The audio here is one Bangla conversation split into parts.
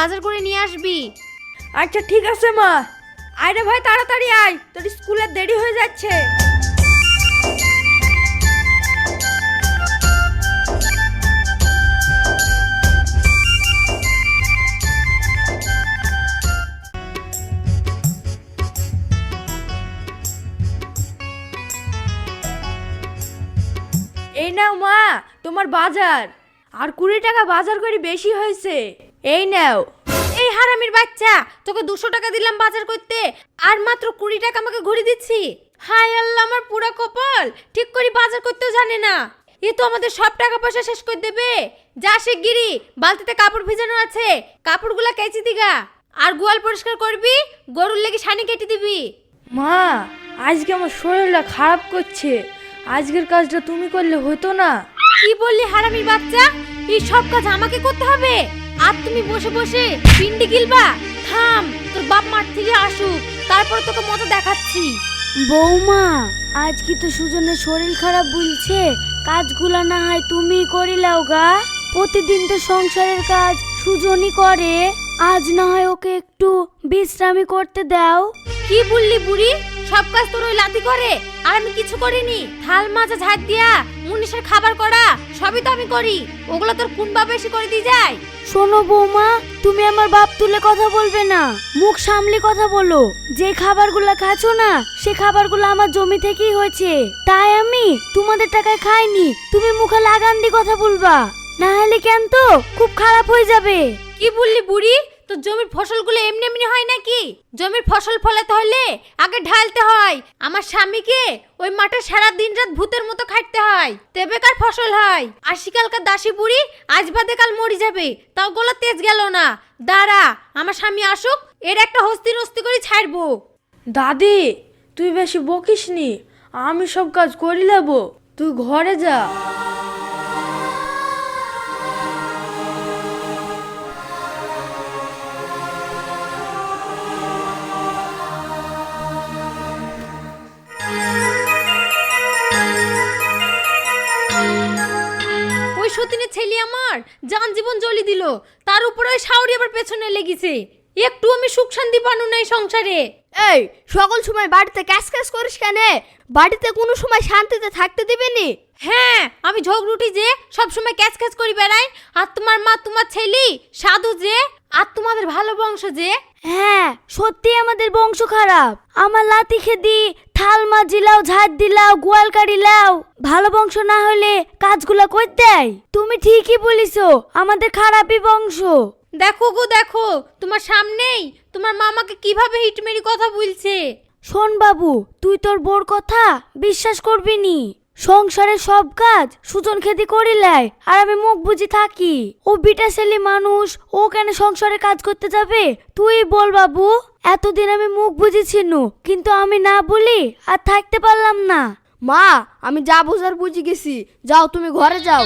বাজার করে নিয়ে আসবি। আচ্ছা ঠিক আছে মা। আরে ভাই, তাড়াতাড়ি আয়। তোর স্কুলে দেরি হয়ে যাচ্ছে। এই নাও মা, তোমার বাজার। আর কুড়ি টাকা বাজার করে বেশি হয়েছে। এই নাও। এই হারামির বাচ্চা তোকে দুশো টাকা দিলাম বাজার করতে আর মাত্র কুড়ি টাকা আমাকে ঘুরে দিচ্ছি। হায় আল্লাহ আমার পুরা কপাল। ঠিক করে বাজার করতেও জানে না। এ তো আমাদের সব টাকা পয়সা শেষ করে দেবে। যা শিগগিরি বালতিতে কাপড় ভিজানো আছে কাপড়গুলা কেচে দিগা। আর গোয়াল পরিষ্কার করবি গরুর লেগে সানি কেটে দিবি। মা আজকে আমার শরীরটা খারাপ করছে। আজকের কাজটা তুমি করলে হতো না। কি বললি হারামির বাচ্চা? এই সব কাজ আমাকে করতে হবে? আর তুমি বসে বসে পিন্ডি গিলবা? থাম তোর বাপ মাঠ থেকে আসুক তারপর তোকে মতো দেখাচ্ছি। বৌমা আজ কি তো সুজনের শরীর খারাপ বলছে? কাজগুলা না হয় তুমি করিলাও গা। প্রতিদিন তো সংসারের কাজ সুজনই করে। আজ না হয় ওকে একটু বিশ্রামই করতে দাও। কি বললি বুড়ি? সব কাজ তোর ওই লাতি করে আর আমি কিছু করিনি। থাল মাজা ঝাড় দিয়া মুনিশের খাবার করা সবই তো আমি করি। ওগুলো তোর কোন বাবা এসে করে দিয়ে যায়? শোনো বৌমা তুমি আমার বাপ তুলে কথা বলবে না। মুখ সামলে কথা বলো। যে খাবারগুলো খাচ্ছ না সে খাবারগুলো আমার জমি থেকেই হয়েছে। তাই আমি তোমাদের টাকায় খাইনি। তুমি মুখে লাগান দিয়ে কথা বলবা। না হলে কেন তো? খুব খারাপ হয়ে যাবে। কি বললি বুড়ি? তোর জমির ফসলগুলো এমনি এমনি হয় নাকি? জমির ফসল ফলাতে হলে আগে ঢালতে হয়। আমার স্বামীকে ওই মাঠে সারা দিন রাত ভূতের মতো খাটতে হয়। তবে কার ফসল হয়। আর শিকালকার দাসী বুড়ি আজ বাদে কাল মরি যাবে। তাও গোলা তেজ গেল না। দাঁড়া, আমার স্বামী আসুক, এর একটা হস্তি নস্তি করে ছাড়বো। দাদি, তুই বেশি বকিস নি আমি সব কাজ করি নেব। তুই ঘরে যা। সতীনের ছেলে আমার যান জীবন জ্বলি দিল। তার উপরে ওই শাওরি আবার পেছনে লেগেছে। একটু আমি সুখ শান্তি পানু নাই সংসারে। এই সকল সময় বাড়িতে ক্যাশ ক্যাশ করিস কেন? বাড়িতে কোনো সময় শান্তিতে থাকতে দিবি নি? হ্যাঁ আমি ঝগড়ুটি যে সব সময় ক্যাচ ক্যাচ করি বেড়াই আর তোমার মা তোমার ছেলি সাধু যে আর তোমাদের ভালো বংশ যে। হ্যাঁ সত্যি আমাদের বংশ খারাপ। আমার লাতি খেদি থাল মাজিলাও ঝাড় দিলাও গোয়াল কাটিলাও ভালো বংশ না হলে কাজগুলা কই দেয় তুমি ঠিকই বলিছো আমাদের খারাপই বংশ। দেখো গো দেখো তোমার সামনেই তোমার মামাকে কীভাবে হিটমেরি কথা বলছে। শোন বাবু তুই তোর বোর কথা বিশ্বাস করবি নি। সংসারের সব কাজ সুজন খেতি করিলাই আর আমি মুখ বুঝি থাকি। ও বিটা ছেলে মানুষ, ও কেন সংসারে কাজ করতে যাবে? তুই বল বাবু। এতদিন আমি মুখ বুঝেছিনু, কিন্তু আমি না বলি আর থাকতে পারলাম না। মা, আমি যা বোঝার বুঝে গেছি। যাও, তুমি ঘরে যাও।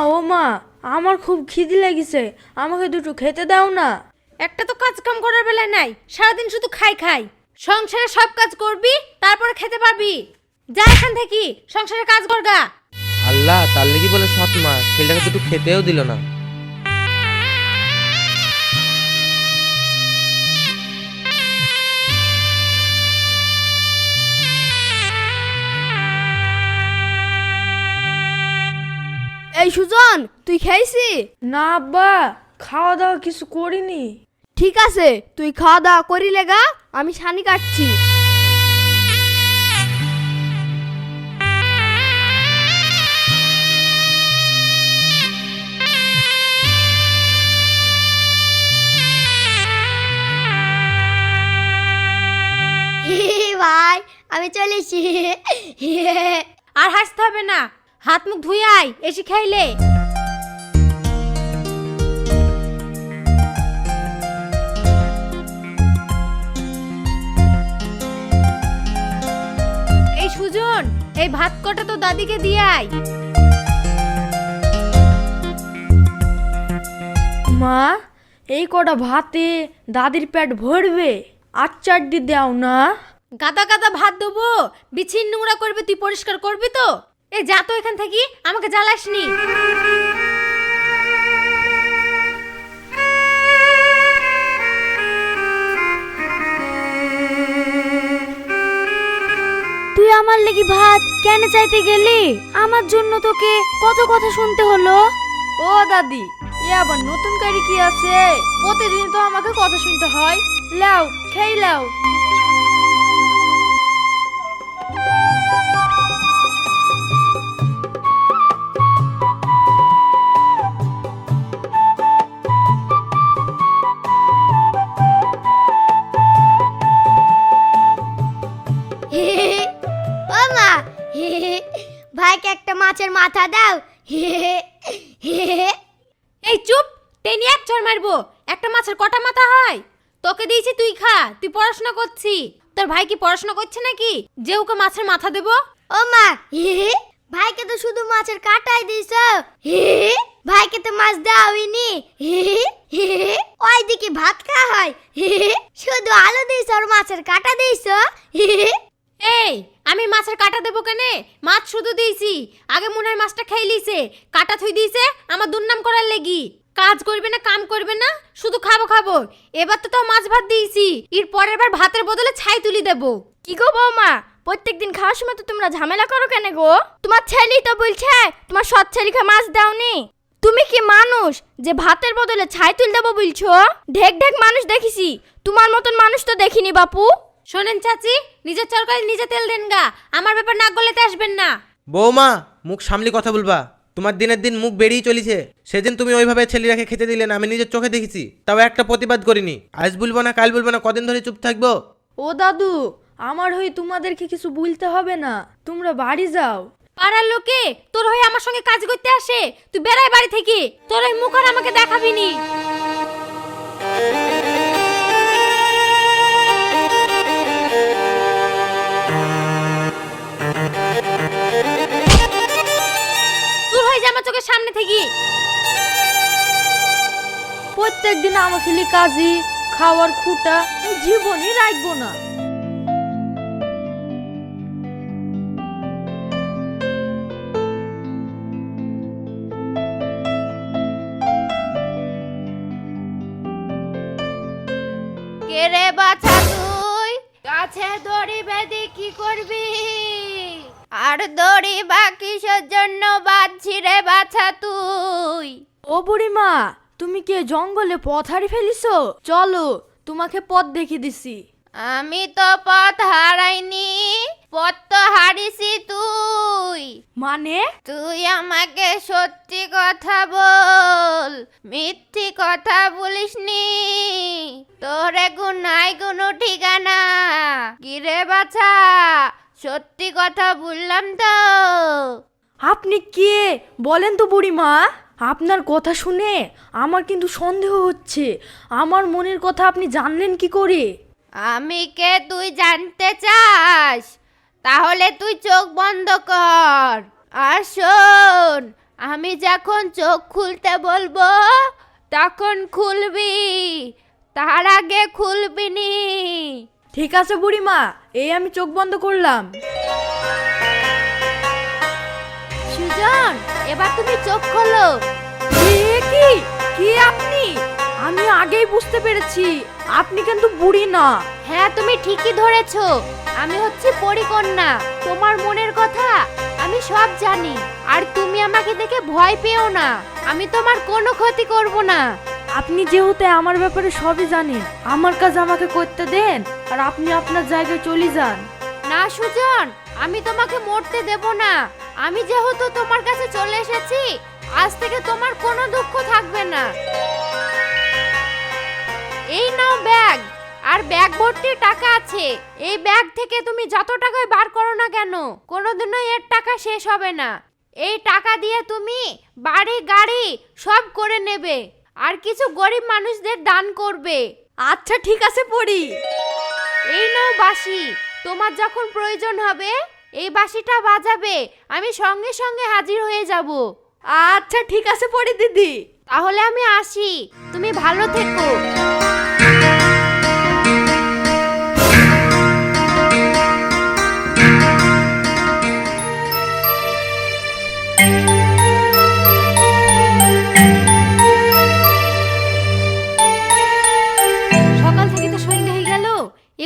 ও মা ও মা আমার খুব খিদি লেগেছে আমাকে দুটো খেতে দাও না। একটা তো কাজ কাম করার বেলায় নাই সারাদিন শুধু খাই খাই। সংসারে সব কাজ করবি তারপরে খেতে পারবি। যা এখান থেকে সংসারে কাজ করগা আল্লাহ তার লেগে বলে সৎ মা ছেলেটাকে দুটো খেতেও দিল না। এই সুজন তুই খেয়েছি? না আব্বা খাওয়া দাওয়া কিছু করিনি। ঠিক আছে তুই খাওয়া দাওয়া করি লেগা আমি সানি কাটছি। ভাই আমি চলেছি। আর হাসতে হবে না। হাত মুখ ধুয়ে আয় এসে খাইলে। এই সুজন এই ভাত কটা তো দাদিকে দিয়ে আয়। মা এই কটা ভাতে দাদির পেট ভরবে আর চারটি দাও না। গাদা গাদা ভাত দেবো বিছিন নোংরা করবে তুই পরিষ্কার করবি তো? এই যা তো এখান থেকে আমাকে জ্বালাসনি। তুই আমার লেগে ভাত কেন চাইতে গেলি? আমার জন্য তোকে কত কথা শুনতে হলো? ও দাদি এ আবার নতুন কারি কি আছে? প্রতিদিন তো আমাকে কথা শুনতে হয়। লাও খেই লাও। একটা মাছের মাথা দাও। এই চুপ টেনে এক চড় মারবো। একটা মাছের কটা মাথা হয়? তোকে দিয়েছি তুই খা তুই পড়াশোনা করছি। তোর ভাই কি পড়াশোনা করছে নাকি? যে ওকে মাছের মাথা দেবো। ও মা ভাইকে তো শুধু মাছের কাটাই দিছ ভাইকে তো মাছ দাওইনি। ওইদিকে ভাত খাওয়া হয়। শুধু আলু দিছ আর মাছের কাটা দিছ এই, আমি মাছের কাটা দেবো কেনে? মাছ শুধু দিয়েছি। আগে মনে হয় মাছটা খেয়ে লিছে কাটা থুই দিয়েছে, আমার দুর্নাম করার লেগি। কাজ করবে না, কাম করবে না, শুধু খাব খাব। এবার তো তাও মাছ ভাত দিয়েছি। এর পরের বার ভাতের বদলে ছাই তুলি দেবো। কি গো বৌমা, প্রত্যেকদিন খাওয়ার সময় তো তোমরা ঝামেলা করো কেন গো? তোমার ছেলেই তো বলছে, তোমার সৎ ছেলেকে মাছ দাওনি। তুমি কি মানুষ যে ভাতের বদলে ছাই তুল দেবো বলছো? ঢেক ঢেক মানুষ দেখিছি। তোমার মতন মানুষ তো দেখিনি বাপু। শোনেন চাচি নিজের চরকারি নিজে তেল দেন গা। আমার ব্যাপার নাক গলাতে আসবেন না। বৌমা মুখ সামলি কথা বলবা। তোমার দিনের দিন মুখ বেরিয়ে চলেছে। সেদিন তুমি ওইভাবে ছেলেরাকে খেতে দিলে না আমি নিজের চোখে দেখেছি। তাও একটা প্রতিবাদ করিনি। আজ বলব না কাল বলব না কদিন ধরে চুপ থাকব? ও দাদু আমার হয়ে তোমাদেরকে কিছু বলতে হবে না। তোমরা বাড়ি যাও। পাড়ার লোকে তোর হয়ে আমার সঙ্গে কাজ করতে আসে। তুই বেড়াই বাড়ি থেকে তোর ওই মুখ আর আমাকে দেখাবি নি। সামনে থেকে। প্রত্যেক দিন আমাকে কাজে খাওয়ার খুঁটা জীবনই রাখব না। বাছা তুই। ও বুড়িমা তুমি কি জঙ্গলে পথ হারিয়ে ফেলিছো? চলো তোমাকে পথ দেখিয়ে দিছি। আমি তো পথ হারাইনি পথ তো হারিছি তুই। মানে? তুই আমাকে সত্যি কথা বল মিথ্যি কথা বলিসনি। তোর এখন নাই কোনো ঠিকানা। কিরে বাছা সত্যি কথা বললাম তো। আপনি কে? বলেন তো বুড়িমা। আপনার কথা শুনে আমার কিন্তু সন্দেহ হচ্ছে। আমার মনের কথা আপনি জানলেন কি করে? আমি কে তুই জানতে চাস? তাহলে তুই চোখ বন্ধ কর। আর শোন আমি যখন চোখ খুলতে বলব তখন খুলবি। তার আগে খুলবি নি ঠিক আছে বুড়িমা এই আমি চোখ বন্ধ করলাম। সুজন এবার তুমি চোখ খোলো। কি? কি আপনি? আমি আগেই বুঝতে পেরেছি আপনি কিন্তু বুড়ি না। হ্যাঁ তুমি ঠিকই ধরেছো। আমি হচ্ছে পরিকন্যা। তোমার মনের কথা আমি সব জানি। আর তুমি আমাকে দেখে ভয় পেও না। আমি তোমার কোনো ক্ষতি করব না। আপনি যেহেতু আমার ব্যাপারে সবই জানেন আমার কাজ আমাকে করতে দেন আর আপনি আপনার জায়গায় চলে যান। না সুজন আমি তোমাকে মরতে দেব না। আমি যেহেতু তোমার কাছে চলে এসেছি আজ থেকে তোমার কোনো দুঃখ থাকবে না। এই নাও ব্যাগ আর ব্যাগ ভর্তি টাকা আছে। এই ব্যাগ থেকে তুমি যত টাকাই বার করো না কেন কোনোদিনও এর টাকা শেষ হবে না। এই টাকা দিয়ে তুমি বাড়ি গাড়ি সব করে নেবে আর কিছু গরিব মানুষদের দান করবে। আচ্ছা ঠিক আছে পড়ি। এই নাও বাসি তোমার যখন প্রয়োজন হবে এই বাঁশিটা বাজাবে আমি সঙ্গে সঙ্গে হাজির হয়ে যাব। আচ্ছা ঠিক আছে পড়ি দিদি। তাহলে আমি আসি তুমি ভালো থেকো। সকাল থেকে তো হয়ে গেল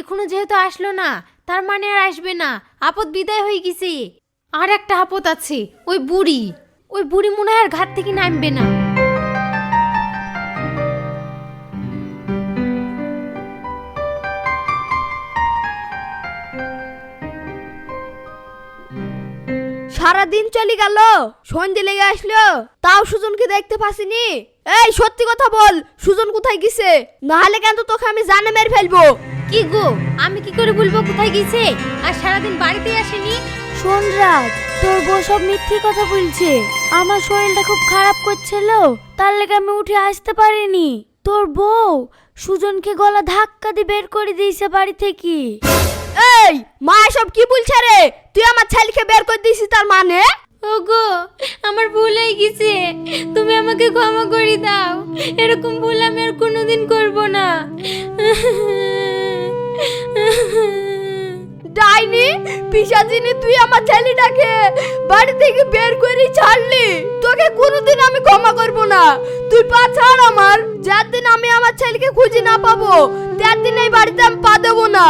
এখনও যেহেতু আসলো না তার মানে আর আসবে না। আপদ বিদায় হয়ে গেছে। আর একটা আপদ আছে, ওই বুড়ি। ওই বুড়ি মনে হয় আর ঘাট থেকে নামবে না। সারা দিন চলে গেল, সন্ধে লেগে আসলো। তাও সুজনকে দেখতে পাসিনি। এই, সত্যি কথা বল, সুজন কোথায় গেছে? নাহলে কেন তোকে আমি জানে মেরে ফেলব। কি গো? আমি কি করে বলব কোথায় গেছে? আর সারাদিন বাড়িতেই আসেনি? শোন তোর বউ সব মিথ্যে কথা বলছে। আমার শরীরটা খুব খারাপ করছিল তার লেগে আমি উঠে আসতে পারিনি। তোর বউ সুজনকে গলা ধাক্কা দিয়ে বের করে দিয়েছে বাড়ি থেকে। এই মা সব কি বলছে রে? তুই আমার ছেলেকে বের করে দিয়েছিস তার মানে? ওগো আমার ভুল হয়ে গেছে। তুমি আমাকে ক্ষমা করে দাও। এরকম ভুল আমি আর কোনোদিন করব না। ডাইনি, পিসাচিনি, তুই আমার ছেলেটাকে বাড়ি থেকে বের করে ছাড়লি। তোকে কোনোদিন আমি ক্ষমা করব না। তুই পা ছাড় আমার। যার দিন আমি আমার ছেলেকে খুঁজে না পাবো, তার দিন এই বাড়িতে আমি পা দেবো না।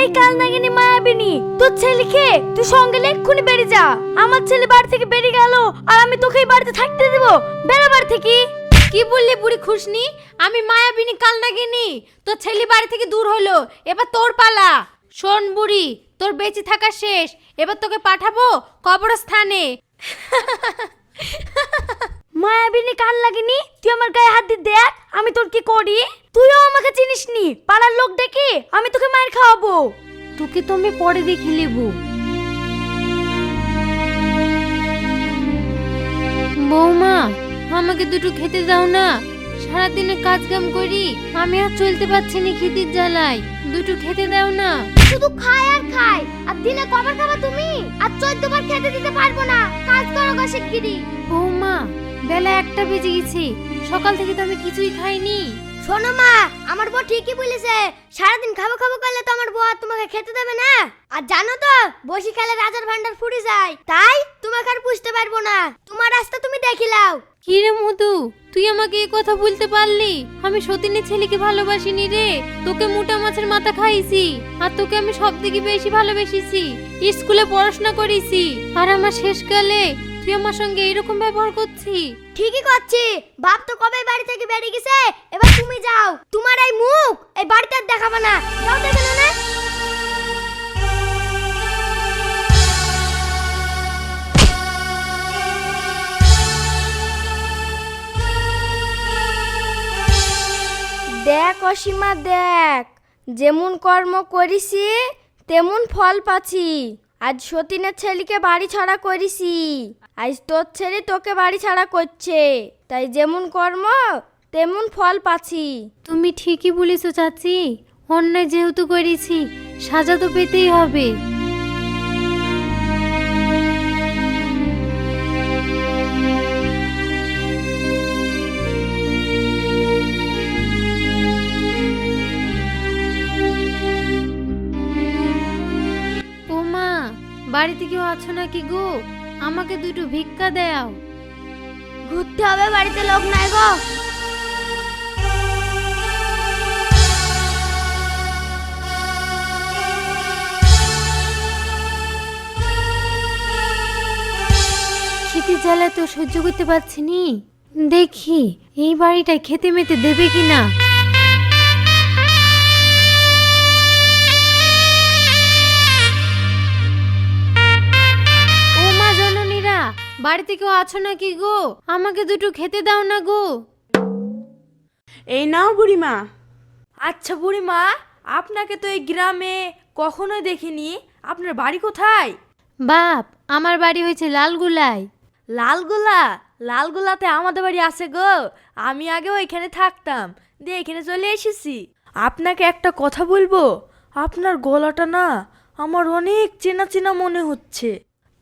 এই কাল নাগিনি মায়াবিনী, তোর ছেলেকে তুই সঙ্গে এক্ষুনি বেরিয়ে যা। আমার ছেলে বাড়ি থেকে বেরিয়ে গেল, আর আমি তোকে এই বাড়িতে থাকতে দেবো। বেরো বাড়ি থেকে। কি বললি বুড়ি খুশনি? আমি মায়াবিনী কাল নাগিনি তোর ছেলে বাড়ি থেকে দূর হলো। এবার তোর পালা। শোন বুড়ি, তোর বেঁচে থাকা শেষ। এবার তোকে পাঠাবো কবরস্থানে। মায়াবিনী কান লাগেনি তুই আমার গায়ে হাত দিয়ে দেখ, আমি তোর কি করি? তুইও আমাকে চিনিস নি পাড়ার লোক ডেকে আমি তোকে মায়ের খাওয়াবো। তোকে তো আমি পরে দেখে নেব। বৌমা আমাকে দুটো খেতে দাও না। সারাদিনে কাজ কাম করি আমি আর চলতে পারছি না খিদির জ্বালায়। দুটো খেতে দাও না। শুধু খায় আর খায়। আর দিনে কবার খাবা তুমি? আর চোদ্দ বার খেতে দিতে পারব না। কাজ করো গো শিগগিরি বৌমা বেলা একটা বেজে গেছে। সকাল থেকে তো আমি কিছুই খাইনি। শোনো মা, আমার বউ ঠিকই বলেছে। সারাদিন খাব খাব করলে তো আমার বউ আর তোমাকে খেতে দেবে না। আর জানো তো, বসি খেলে রাজার ভান্ডার ফুরে যায়। তাই তোমাকে আর বুঝতে পারব না। তোমার রাস্তা তুমি দেখিলাও কি রে মধু, তুই আমাকে এই কথা বলতে পারলি? আমি সতীনের ছেলেকে ভালোবাসিনি রে। তোকে মোটা মাছের মাথা খাইছি, আর তোকে আমি সব থেকে বেশি ভালোবেসেছি। স্কুলে পড়াশোনা করেছি, আর আমার শেষকালে তুই আমার সঙ্গে এরকম ব্যবহার করছি ঠিকই করছি। বাপ তো কবে বাড়ি থেকে বেরিয়ে গেছে? এবার তুমি যাও। তোমার এই মুখ, এই বাড়িতে আর দেখাবে না। যাও দেখে না। দেখ অসীমা, দেখ। যেমন কর্ম করিছি, তেমন ফল পাচ্ছি। আজ সতীনের ছেলেকে বাড়ি ছাড়া করিছি। আজ তোর ছেলে তোকে বাড়ি ছাড়া করছে। তাই যেমন কর্ম, তেমন ফল পাচ্ছি। তুমি ঠিকই বলেছ চাচি, অন্যায় যেহেতু করেছি, সাজা তো পেতেই হবে। বাড়িতে কেউ আছো নাকি গো? আমাকে দুটো ভিক্ষা দাও ঘুরতে হবে বাড়িতে লোক নাই গো। শীতের জ্বালা তো সহ্য করতে পারছি নি। দেখি এই বাড়িটা খেতে মেতে দেবে কিনা? বাড়িতে কেউ আছো নাকি গো? আমাকে দুটো খেতে দাও না গো। এই নাও বুড়িমা। আচ্ছা বুড়িমা আপনাকে তো এই গ্রামে কখনোই দেখিনি। আপনার বাড়ি কোথায়? বাপ আমার বাড়ি হয়েছে লালগুলাই লালগোলা? লালগোলাতে আমাদের বাড়ি আছে গো। আমি আগেও এখানে থাকতাম। দিয়ে এখানে চলে এসেছি। আপনাকে একটা কথা বলব? আপনার গলাটা না আমার অনেক চেনা চেনা মনে হচ্ছে।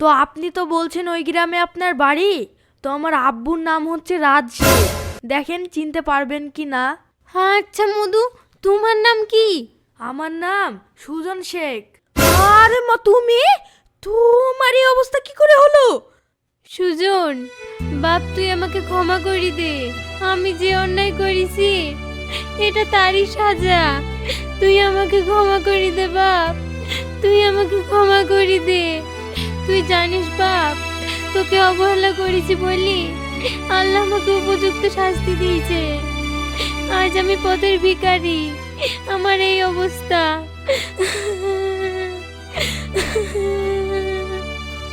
তো আপনি তো বলছেন ওই গ্রামে আপনার বাড়ি? তো আমার আব্বুর নাম হচ্ছে রাজ শেখ। দেখেন চিনতে পারবেন কি না? হ্যাঁ আচ্ছা মধু তোমার নাম কি? আমার নাম সুজন শেখ। আরে মা তুমি? তোমার এই অবস্থা কি করে হলো? সুজন বাপ তুই আমাকে ক্ষমা করি দে। আমি যে অন্যায় করেছি এটা তারই সাজা। তুই আমাকে ক্ষমা করি দে বাপ। তুই আমাকে ক্ষমা করি দে। তুই জানিস বাপ তোকে অবহেলা করেছি বলি আল্লাহ আমাকে উপযুক্ত শাস্তি দিয়েছে। আজ আমি পথের ভিকারি আমার এই অবস্থা।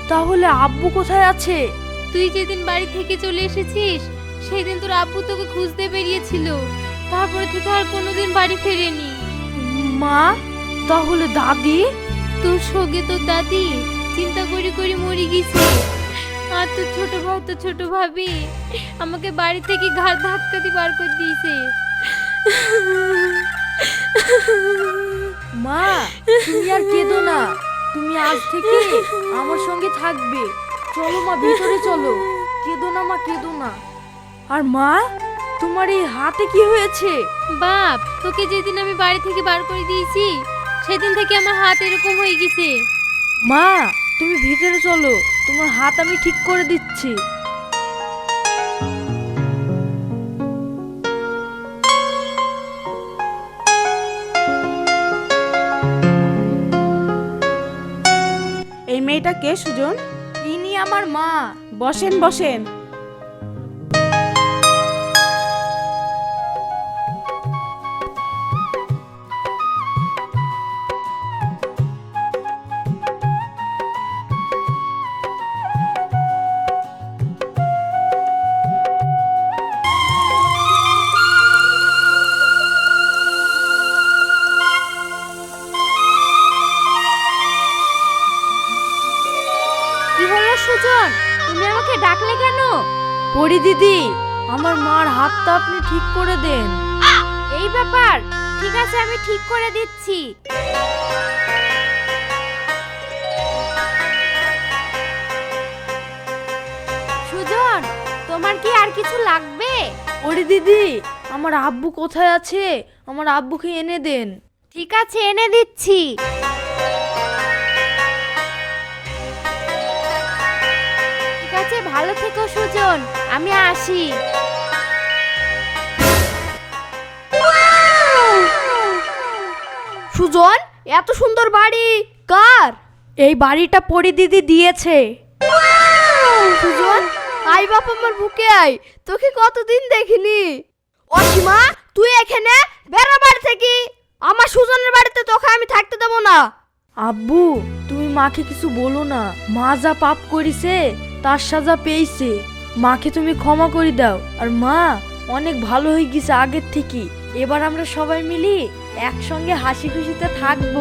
তাহলে আব্বু কোথায় আছে? তুই যেদিন বাড়ি থেকে চলে এসেছিস সেই দিন তোর আব্বু তোকে খুঁজতে বেরিয়েছিল। তারপরে থেকে আর কোনোদিন বাড়ি ফেরেনি। মা তাহলে দাদি? তোর সঙ্গে তোর দাদি চিন্তা করি করি মরে গেছে। আর তো ছোট ভাই তো ছোট ভাবি আমাকে বাড়ি থেকে ঘাট ধাক্কা দিয়ে বার করে দিয়েছে। মা তুমি আর কেঁদো না। তুমি আজ থেকে আমার সঙ্গে থাকবে। চলো মা ভিতরে চলো। কেঁদো না মা কেঁদো না। আর মা তোমার এই হাতে কি হয়েছে? বাপ তোকে যেদিন আমি বাড়ি থেকে বার করে দিয়েছি সেদিন থেকে আমার হাত এরকম হয়ে গেছে। মা তুমি ভিতরে চলো তোমার হাত আমি ঠিক করে দিচ্ছি। এই মেয়েটা কে সুজন? ইনি আমার মা। বসেন বসেন। ঠিক করে দেন। এই ব্যাপার। ঠিক আছে আমি ঠিক করে দিচ্ছি। সুজন তোমার কি আর কিছু লাগবে? ওরে দিদি আমার আব্বু কোথায় আছে? আমার আব্বুকে এনে দেন। ঠিক আছে এনে দিচ্ছি। ঠিক আছে ভালো থেকো সুজন আমি আসি। সুজন এত সুন্দর বাড়ি কার? এই বাড়িটা পরি দিদি দিয়েছে। সুজন আই বাপ আমার বুকে আই তোকে কতদিন দেখিনি। অসীমা তুই এখানে? বেড়া বাড়ি থেকে। আমার সুজনের বাড়িতে তোকে আমি থাকতে দেবো না। আব্বু তুমি মাকে কিছু বলো না। মা যা পাপ করিছে তার সাজা পেয়েছে। মাকে তুমি ক্ষমা করে দাও। আর মা অনেক ভালো হয়ে গেছে আগের থেকে। এবার আমরা সবাই মিলি একসঙ্গে হাসি খুশিতে থাকব।